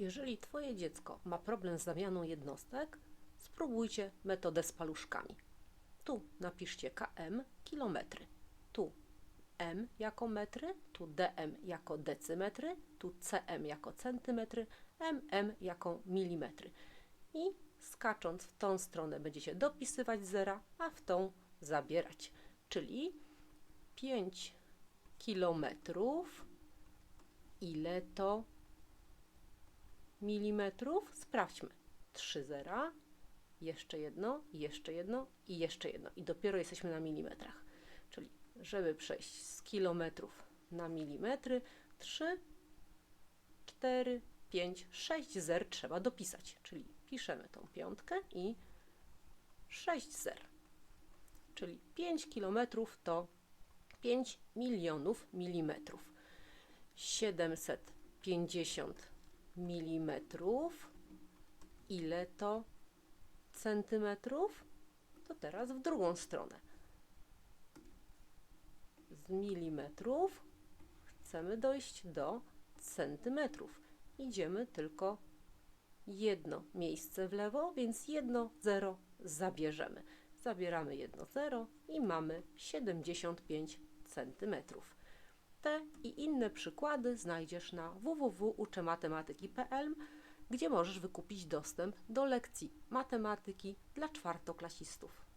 Jeżeli Twoje dziecko ma problem z zamianą jednostek, spróbujcie metodę z paluszkami. Tu napiszcie km kilometry, tu m jako metry, tu dm jako decymetry, tu cm jako centymetry, mm jako milimetry. I skacząc w tą stronę będziecie dopisywać zera, a w tą zabierać. Czyli 5 kilometrów. Ile to milimetrów? Sprawdźmy. 3 zera, jeszcze jedno, jeszcze jedno i jeszcze jedno. I dopiero jesteśmy na milimetrach. Czyli żeby przejść z kilometrów na milimetry, 3, 4, 5, 6 zer trzeba dopisać. Czyli piszemy tą piątkę i 6 zer. Czyli 5 kilometrów to 5 milionów milimetrów. 750 milimetrów. Ile to centymetrów? To teraz w drugą stronę. Z milimetrów chcemy dojść do centymetrów. Idziemy tylko jedno miejsce w lewo, więc jedno zero zabierzemy. Zabieramy jedno zero i mamy 75 centymetrów. Te i inne przykłady znajdziesz na www.uczematematyki.pl, gdzie możesz wykupić dostęp do lekcji matematyki dla czwartoklasistów.